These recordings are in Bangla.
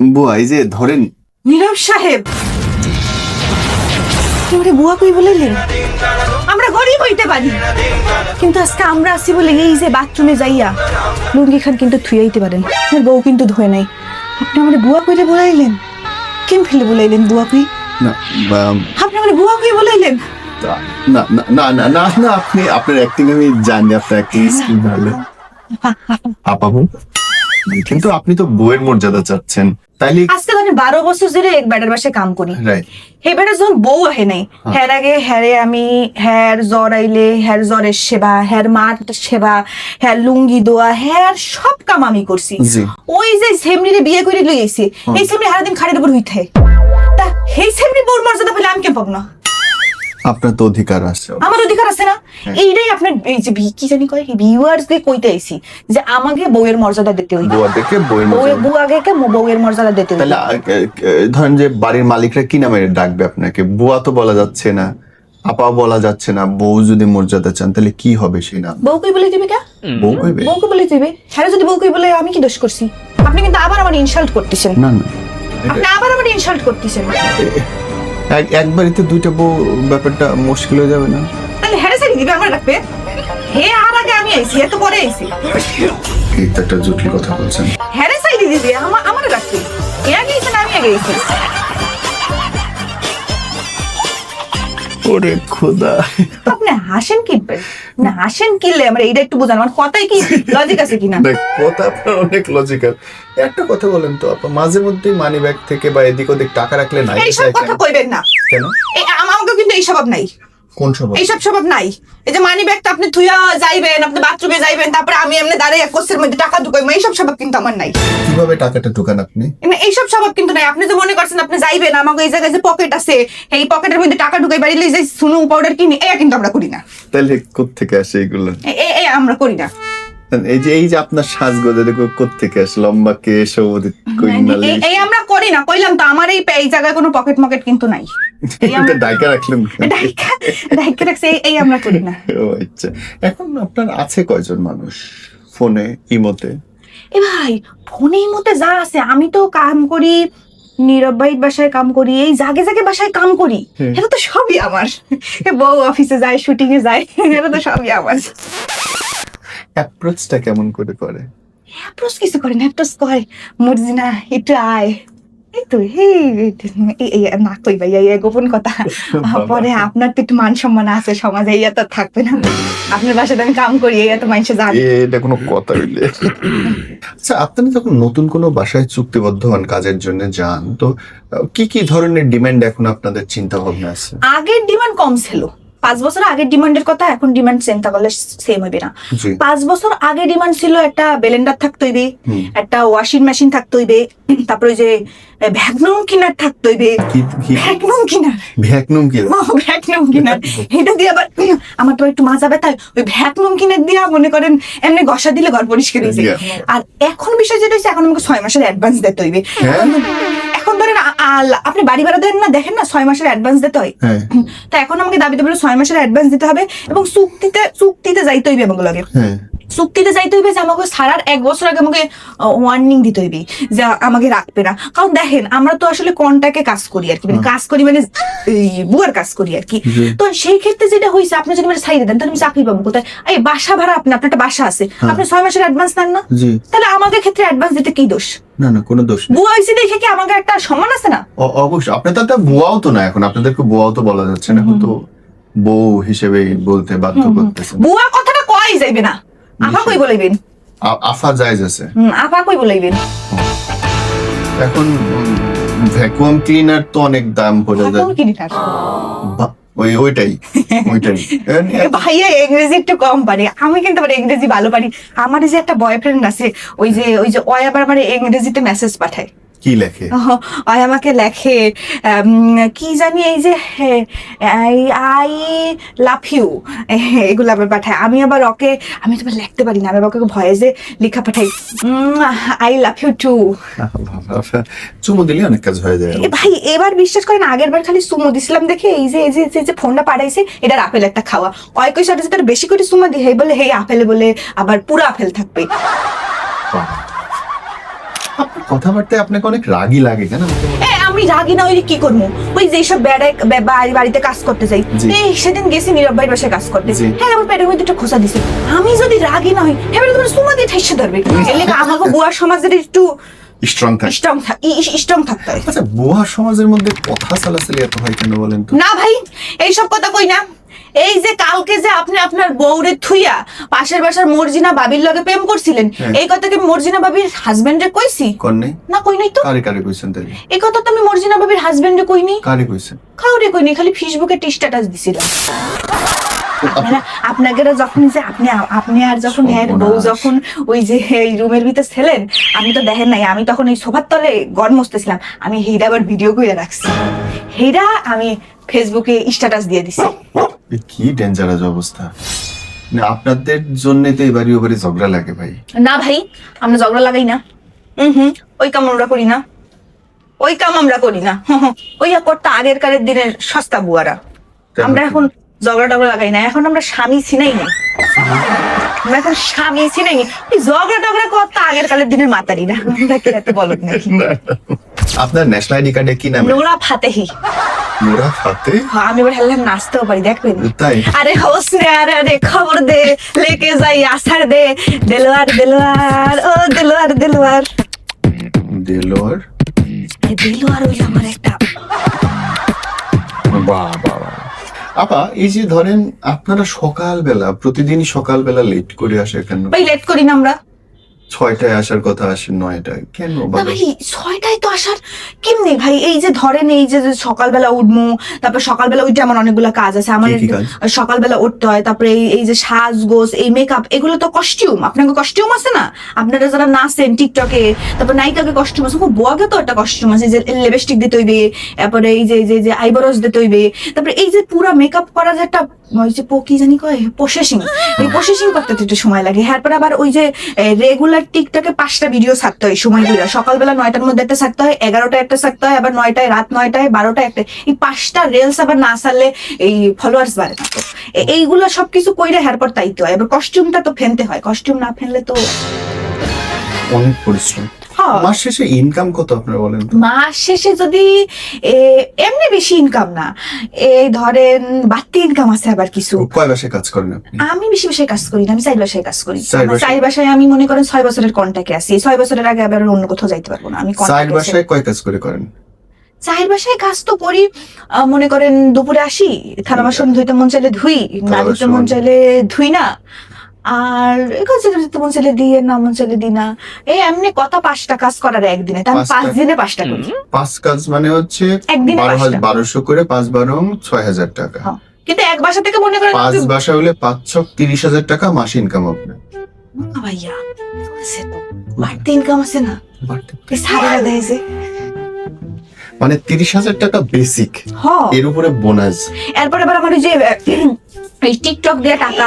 বুয়া এই যে ধরেন নীরব সাহেব! তোরে বুয়া কই বলাইলেন আমরা গরিব হইতে পারি। কিন্তু আজকে আমরা আছি বলে এই যে বাথরুমে যাইয়া লুঙ্গি খান কিন্তু থুইয়াইতে পারেন। বউ কিন্তু ধোয় নাই। আপনি আমার বুয়া কইরে বলাইলেন কেম ফেলে বলাইলেন বুয়া কই? না আপনি আমার বুয়া কই বলাইলেন না না না না না না আপনি আপনার অ্যাক্টিং আমি জানি আপনার অ্যাক্টিং স্কিল ভালো। আপাবু কিন্তু আপনি তো বউয়ের মর্যাদা চাচ্ছেন। তাইলে আজকে আমি বারো বছর ধরে এক বেটার বাসায় কাম করি। হে যখন বউ আহে নাই হ্যার আগে হ্যারে আমি হ্যার জ্বর আইলে হ্যার জ্বরের সেবা হ্যার মার সেবা হ্যার লুঙ্গি দোয়া হ্যার সব কাম আমি করছি। ওই যে সেমনিরে বিয়ে করে লই গেছি এই সেমনি হারাদিন খাটের উপর হইতে তা সেই সেমনি বউর মর্যাদা পেলে আমি কে পাবো না? আপনার তো অধিকার আছে। আমার অধিকার আছে না? এইটাই আপনার এই যে কি জানি কয়? ভিউয়ার্স কে কইতে আইছি যে আমাকে বউয়ের মর্যাদা দিতে হইবে। বুয়া দেখে বউয়ের বউ মর্যাদা। বউ আগে কে বউয়ের মর্যাদা দিতে হইবে। ধরেন যে বাড়ির মালিকরা কি নামে ডাকবে আপনাকে? বুয়া তো বলা যাচ্ছে না আপা বলা যাচ্ছে না বউ যদি মর্যাদা চান তাহলে কি হবে সেই নাম? বউ কই বলে দিবে কে বউ কইবে বউকে বলে দিবে? হ্যাঁ যদি বউকে বলে আমি কি দোষ করছি? আপনি কিন্তু আবার আমার ইনসাল্ট করতেছেন। না না। আপনি আবার আমার ইনসাল্ট করতেছেন। এক- বাড়িতে দুইটা বউ ব্যাপারটা মুশকিল হয়ে যাবে না। তাহলে হ্যাঁ সারি দিবে আমার লাগবে হে আর আগে আমি আইছি এত পরে আইছি। একটা জটিল কথা বলছেন। হ্যাঁ সারি দিদি আমার আমার লাগবে এ আগে আইছে না আমি আগে আইছি। ওরে খোদা। আপনি হাসেন কি? না হাসেন কিলে আমরা এইটা একটু বোঝান। আমার কথাই কি লজিক আছে কিনা? দেখ কথা আপনার অনেক লজিক্যাল একটা কথা বলেন তো আপা মাঝে মধ্যেই মানি ব্যাগ থেকে বা এদিক ওদিক টাকা রাখলে নাই কথা কইবেন না। কেন? এই আমাকে কিন্তু এই স্বভাব নাই। কোন স্বভাব এইসব স্বভাব নাই। এই যে মানি ব্যাগটা আপনি থুয়া যাইবেন আপনি বাথরুমে যাইবেন তারপরে আমি এমনি দাঁড়িয়ে মধ্যে টাকা ঢুকাইবো এইসব স্বভাব কিন্তু আমার নাই। কীভাবে টাকাটা ঢুকান আপনি? না এইসব স্বভাব কিন্তু নাই। আপনি যে মনে করছেন আপনি যাইবেন আমাকে এই জায়গায় যে পকেট আছে এই পকেটের মধ্যে টাকা ঢুকাই বাড়িলে যে সুনু পাউডার কিনি এটা কিন্তু আমরা করি না। তাহলে কোত্থেকে আসে এগুলো? এ আমরা করি না। এই যে এই যে আপনার সাজগোজা দেখো কোত্থেকে আসে লম্বা কে সৌদি কইনালে এই- আমরা করি না কইলাম তো আমার এই এই জায়গায় কোনো পকেট মকেট কিন্তু নাই। ডাইকা রাখলেন ডাইকা ডাইকা রাখছে এই- আমরা করি না। ও আচ্ছা এখন আপনার আছে কয়জন মানুষ? ফোনে ইমোতে? এ ভাই ফোনের মধ্যে যা আছে আমি তো কাম করি নীরব বাসায় কাম করি এই জাগে জাগে বাসায় কাম করি। এটা তো সবই আমার। বউ অফিসে যায় শুটিং এ যায় এটা তো সবই আমার। অ্যাপ্রোচটা কেমন করে করে? অ্যাপ্রোচ কিছু করে না অ্যাপ্রোচ করে। মর্জিনা একটু আয় এই তো এই না কই ভাই এই গোপন কথা। পরে আপনার তো একটু মান সম্মান আছে সমাজে এই তো থাকবে না। আপনার বাসাতে আমি কাম করি এই তো মানুষে জানে। এটা কোনো কথা হইলে। আচ্ছা আপনি যখন নতুন কোনো বাসায় চুক্তিবদ্ধ হন কাজের জন্য যান তো কি কি ধরনের ডিমান্ড এখন আপনাদের চিন্তা ভাবনা আছে? আগের ডিমান্ড কম ছিল। পাঁচ বছর আগের ডিমান্ডের কথা এখন ডিমান্ড চিন্তা করলে সেম হবে না। পাঁচ বছর আগে ডিমান্ড ছিল একটা ব্লেন্ডার থাকতে হইবে একটা ওয়াশিং মেশিন থাকতে হইবে তারপরে যে ভ্যাকনুম কিনার থাকতে হইবে। কি কি? ভ্যাকনুম কিনার ভ্যাকনুম কি ভ্যাকনুম কিনার এটা দিয়ে আবার আমার তো একটু মাজা ব্যথা ওই ভ্যাকনুম কিনার দিয়া মনে করেন এমনি ঘষা দিলে ঘর পরিষ্কার হয়েছে আর এখন বিষয় যেটা হচ্ছে এখন আমাকে ছয় মাসের অ্যাডভান্স দিতে হইবে। আপনি বাড়ি ভাড়া দেন না? দেখেন না ছয় মাসের অ্যাডভান্স দিতে হয়। তো তা এখন আমাকে দাবি দেবে ছয় মাসের অ্যাডভান্স দিতে হবে এবং চুক্তিতে চুক্তিতে যাইতে হইবে আমাকে লাগে। হ্যাঁ। চুক্তিতে যাইতে হইবে যে আমাকে সারার এক বছর আগে আমাকে ওয়ার্নিং দিতে হইবে যে আমাকে রাখবে না। কারণ দেখেন আমরা তো আসলে কন্টাকে কাজ করি আর কি মানে কাজ করি মানে বুয়ার কাজ করি আর কি। তো সেই ক্ষেত্রে যেটা হয়েছে আপনি যদি মানে সাইডে দেন তাহলে আমি চাকরি পাবো কোথায়? এই বাসা ভাড়া আপনি আপনার একটা বাসা আছে। আপনি ছয় মাসের অ্যাডভান্স নেন না? তাহলে আমাদের ক্ষেত্রে অ্যাডভান্স দিতে কি দোষ? না না কোনো দোষ বুয়া হয়েছে দেখে কি আমাকে একটা সম্মান আছে না? অবশ্যই। আপনার তো বুয়াও তো না এখন আপনাদেরকে বুয়াও তো বলা যাচ্ছে না। এখন তো বউ হিসেবে বলতে বাধ্য করতেছেন। বুয়া কথাটা কয় যাইবে না? আপা কই বলাইবেন আফা জায়জ আছে আফা কই বলাইবেন এখন ভ্যাকুয়াম ক্লিনার তো অনেক দাম পড়ে যায়। ওই ওইটাই ওইটাই। ভাইয়া ইংরেজি একটু কম পারি। আমি কিন্তু আবার ইংরেজি ভালো পারি। আমার যে একটা বয়ফ্রেন্ড আছে ওই যে ওই যে ওই আবার আমার ইংরেজিতে মেসেজ পাঠায়। কি লেখে? ওই আমাকে লেখে কি জানি এই যে আই লাভ ইউ এগুলো আবার পাঠায়। আমি আবার ওকে আমি তো লিখতে পারি না আমি ওকে ভয়েসে লেখা পাঠাই। I love you too. চুমু দিলে অনেক কাজ হয়ে যায়। ভাই এবার বিশ্বাস করেন আগের বার খালি সুমো দিছিলাম দেখে এই যে এই যে যে- ফোনটা পাঠাইছে এটার আপেল একটা খাওয়া। অয় কই সাথে তার বেশি করে সুমো দিয়ে বলে হে আপেল বলে আবার পুরো আপেল থাকবে। কথাবার্তায় আপনাকে অনেক রাগী লাগে কেন এ, আমি রাগি না হইলে কি করব? ওই যে সব বেড়ায় বে- বাড়ি বাড়িতে কাজ করতে যাই। জি। এই সেদিন গেছি নীরব ভাইয়ের বাসায় কাজ করতে। জি। হ্যাঁ আমার পেটের মধ্যে একটা খোসা দিছে। আমি যদি রাগি না হই হ্যাঁ তোমার সুমা দিয়ে ঠাইসে ধরবে। আমাকে বুয়ার সমাজের একটু স্ট্রং থাকে। স্ট্রং স্ট্রং থাকতে হয়। আচ্ছা বুয়া সমাজের মধ্যে কথা চালাচালি এত হয় কেন বলেন তো? না ভাই এইসব কথা কই না। এই যে কালকে যে আপনি আপনার বউরে থুইয়া পাশের বাসার মর্জিনা বাবির লগে প্রেম করছিলেন হ্যাঁ। এই কথা কি মর্জিনা বাবির হাজবেন্ডে কইছি? কন্যা না কই নাই তো। কারে কারে কইছেন তাই এই কথা তো আমি মর্জিনা বাবির হাজবেন্ডে কইনি কারে কইছেন? কাউরে কইনি খালি ফেসবুকে টি স্ট্যাটাস দিছিলাম আপনাকে যখন যে আপনি আপনি আর যখন এর বউ যখন ওই যে এই রুমের ভিতরে ছিলেন আপনি তো দেখেন নাই আমি তখন এই সোফার তলে গড় মসতেছিলাম আমি হেইরা আবার ভিডিও করে রাখছি। হেইরা আমি ফেসবুকে স্ট্যাটাস দিয়ে দিছি। কি ডেঞ্জারাস অবস্থা। না আপনাদের জন্য তো এবারই ওবারই ঝগড়া লাগে ভাই। না ভাই আমরা ঝগড়া লাগাই না। হুম হুম ওই কাম আমরা করি না। ওই কাম আমরা করি না। হুম, হুম। ওই করতে আগের কালের দিনের সস্তা বুয়ারা। আমরা এখন ঝগড়া টগড়া লাগাই না। এখন আমরা স্বামী ছিনাই না। আমরা এখন স্বামী ছিনাই নি। ঝগড়া টগড়া করতে আগের কালের দিনের মাতারি না। বলত নাকি। আপনার ন্যাশনাল আইডি কার্ডে কি নাম? Nora Fatehi. নোরা ফাতে হ্যাঁ, আমি এবার হেললাম নাচতেও পারি দেখবেন? তাই? আরে হোসনে আরে আরে খবর দে লেকে যাই আসার দে। দেলোয়ার দেলোয়ার ও দেলোয়ার দেলোয়ার। দেলোয়ার? এ দেলোয়ার ওই আমার একটা। বাহ বাহ বাহ। আপা এই যে ধরেন আপনারা সকালবেলা প্রতিদিনই সকালবেলা লেট করে আসে কেন? ভাই লেট করি না আমরা। ছয়টায় আসার কথা আসে নয়টায়। কেন না ভাই ছয়টায় তো আসার কেমনি ভাই? এই যে ধরেন এই যে সকালবেলা উঠবো তারপর সকালবেলা উঠে আমার অনেকগুলো কাজ আছে আমার? সকালবেলা উঠতে হয় তারপরে এই এই যে সাজগোজ এই মেকআপ এগুলো তো কস্টিউম আপনাকে কস্টিউম আছে না? আপনারা যারা নাচেন টিকটকে তারপর নায়িকাকে কস্টিউম আছে খুব বগে তো একটা কস্টিউম আছে যে লিপস্টিক দিতে হইবে তারপরে এই যে যে যে আইব্রোজ দিতে হইবে তারপরে এই যে পুরা মেকআপ করা যে একটা ওই যে কি জানি কয় প্রসেসিং এই প্রসেসিং করতে তো একটু সময় লাগে। হ্যাঁ আবার ওই যে রেগুলার টিকটকে পাঁচটা ভিডিও থাকতে হয় সময়গুলো সকালবেলা নয়টার মধ্যে একটা থাকতে হয়, এগারোটা একটা থাকতে হয়, আবার নয়টায়, রাত নয়টায় বারোটা একটা। এই পাঁচটা রেলস আবার না সারলে এই ফলোয়ার্স বাড়ে না তো। এইগুলো সবকিছু কইরে পর তাইতে হয়। এবার কস্টিউমটা তো ফেলতে হয়। কস্টিউম না ফেললে তো অনেক পরিশ্রম। মাস শেষে ইনকাম কত আপনারা বলেন মাস শেষে যদি এমনি বেশি ইনকাম না। এই ধরেন বাড়তি ইনকাম আছে আবার কিছু। কয় মাসে কাজ করেন আপনি? আমি বেশি বেশি কাজ করি না আমি চার বাসায় কাজ করি। চার বাসায়? আমি মনে করেন ছয় বছরের কন্ট্যাক্টে আছি। ছয় বছরের আগে আবার অন্য কোথাও যাইতে পারব না। আমি চার বাসায় কয় কাজ করে করেন? চার বাসায় কাজ তো করি মনে করেন দুপুরে আসি থালা বাসন ধুইতে মন চাইলে ধুই না ধুইতে মন চাইলে ধুই না। আর মন চাইলে দিয়ে না মন চাইলে দিই না এই এমনি কথা পাঁচটা কাজ করার একদিনে তা আমি পাঁচটা? পাঁচ দিনে পাঁচটা করি। পাঁচ কাজ মানে হচ্ছে একদিনে বারোশো করে পাঁচ বারো ছয় হাজার টাকা। হ্যাঁ। কিন্তু এক বাসা থেকে মনে করেন পাঁচ বাসা হলে পাঁচ ছক তিরিশ হাজার টাকা মাস ইনকাম আপনার ভাইয়া আছে তো। বাড়তি ইনকাম আছে না? সারেরা দেয় যে মানে তিরিশ হাজার টাকা বেসিক হ এর উপরে বোনাস এরপরে আবার আমার যে এই টিকটক দিয়ে টাকা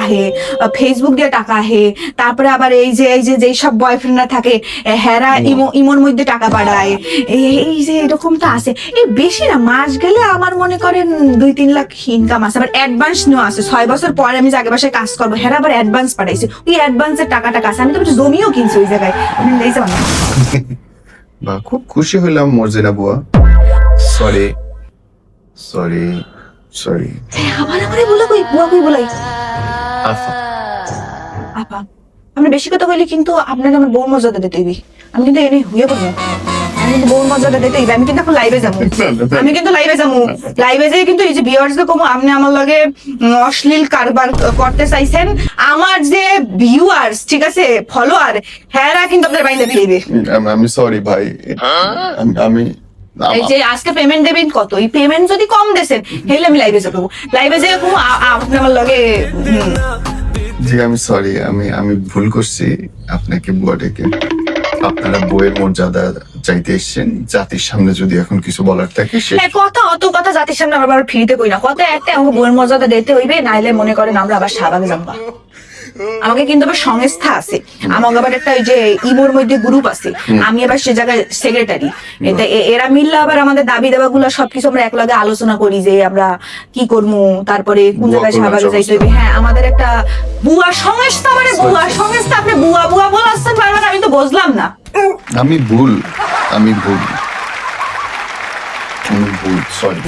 আহে ফেসবুক দিয়ে টাকা আহে তারপরে আবার এই যে এই যে যেই সব বয়ফ্রেন্ডরা থাকে হেরা ইমো ইমোর মধ্যে টাকা পাঠায় এই যে এরকম তো আছে। এই বেশি না মাস গেলে আমার মনে করেন দুই তিন লাখ ইনকাম আছে আবার অ্যাডভান্স নেওয়া আছে। ছয় বছর পরে আমি যে আগে বাসায় কাজ করব হেরা আবার অ্যাডভান্স পাঠাইছে। ওই অ্যাডভান্সের টাকা টাকা আছে আমি তো জমিও কিনছি ওই জায়গায়। খুব খুশি হইলাম মর্জিনা বুয়া। সরি সরি সরি আবার আমারে বলে কই বুয়া কই বলাই? আফা। আপা আমরা বেশি কথা কইলে কিন্তু আমার মর্যাদা দিতে হইবে। আমি কিন্তু এনে হুয়ে পড়ব। আমি কিন্তু বউ মর্যাদা দিতে হইবে। আমি কিন্তু এখন লাইভে যাব। আমি কিন্তু লাইভে যাব। লাইভে যেয়ে কিন্তু এই যে ভিউয়ার্স কে কমু আপনি আমার লগে অশ্লীল কারবার করতে চাইছেন। আমার যে ভিউয়ার্স ঠিক আছে ফলোয়ার হ্যাঁ কিন্তু আপনার বাইন্দা ফিরবে। আমি- আমি সরি ভাই। আমি- আমি এই যে আজকে পেমেন্ট দেবেন কত? এই পেমেন্ট যদি কম দেন হেলে আমি লাইভে যাব। লাইভে আ- আ- আপনি আমার লগে জি আমি সরি আমি আমি ভুল করছি আপনাকে বুয়া ডেকে আপনারা বইয়ের মর্যাদা চাইতে এসছেন। জাতির সামনে যদি এখন কিছু বলার থাকে হ্যাঁ কথা অত কথা জাতির সামনে আবার ফিরিতে কই না। কথা একটা বইয়ের মর্যাদা দিতে হইবে নাইলে মনে করেন আমরা আবার শাহবাগে যাব। আমাকে কিন্তু আবার সংস্থা আছে। আমাকে আবার একটা ওই যে ইমোর মধ্যে গ্রুপ আছে। আমি আবার সে জায়গায় সেক্রেটারি এরা মিললে আবার আমাদের দাবি দাবা গুলো সবকিছু আমরা একলগে আলোচনা করি যে আমরা কি করব তারপরে কোন জায়গায় শাহবাগে যাইতে হইবে হ্যাঁ আমাদের একটা বুয়া সংস্থা মানে বুয়া সংস্থা। আপনি বুয়া বুয়া বলাচ্ছেন বারবার আমি তো বুঝলাম না। আমি ভুল আমি ভুল। আমি ভুল সরি